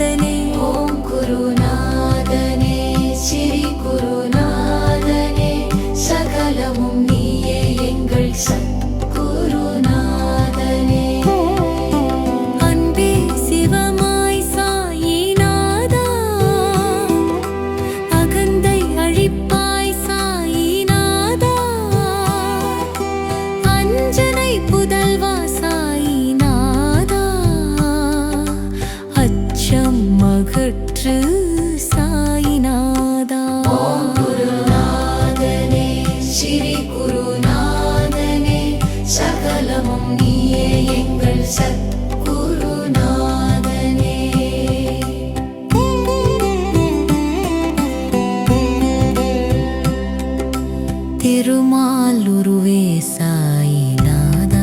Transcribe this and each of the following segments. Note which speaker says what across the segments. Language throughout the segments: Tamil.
Speaker 1: tenía உருவே சாயிநாதா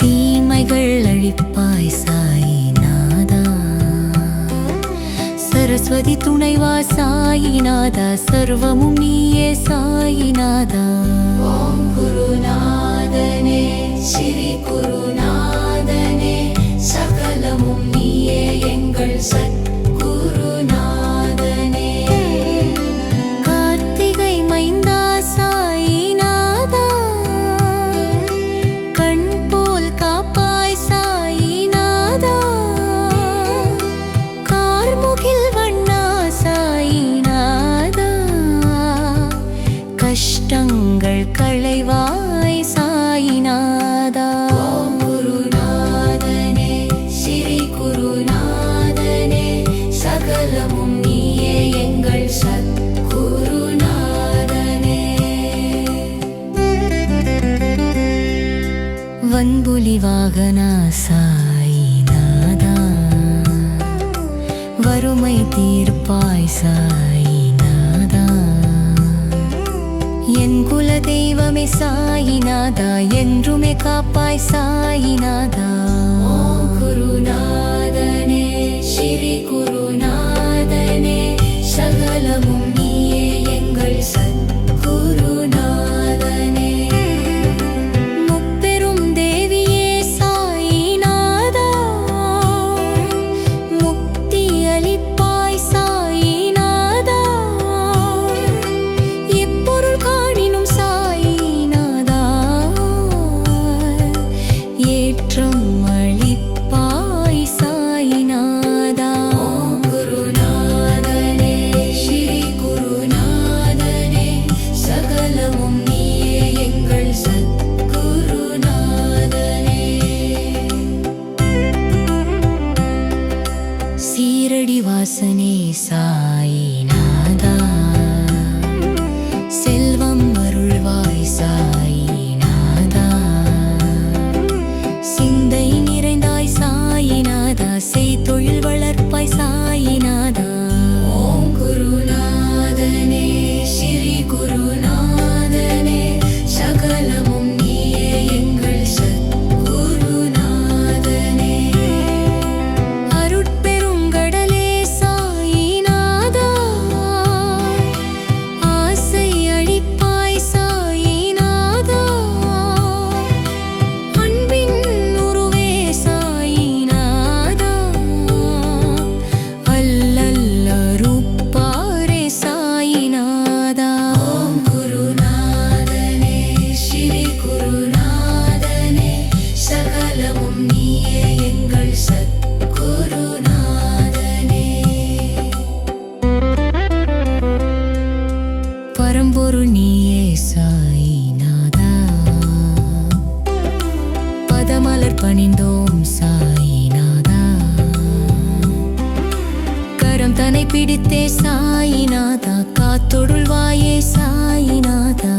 Speaker 1: தீமைகள் அழிப்பாய் சாயிநாதா சரஸ்வதி துணைவா சாயிநாதா சர்வமும் நீயே சாயிநாதா ஓம் குருநாதனே ஸ்ரீ குருநாதனே சகலமும் நீயே எங்கள் சத் வன்புலி வாகனா சாயிநாதா வறுமை தீர்ப்பாய் சாயிநாதா என் குல தெய்வமே சாயிநாதா என்றுமே காப்பாய் சாயிநாதா குருநாதனே ஸ்ரீ குருநாதனே சகலமும் பணிந்தோம் சாயினாதா கரம் தனை பிடித்தே சாயினாதா காத்தொடுள்வாயே சாயினாதா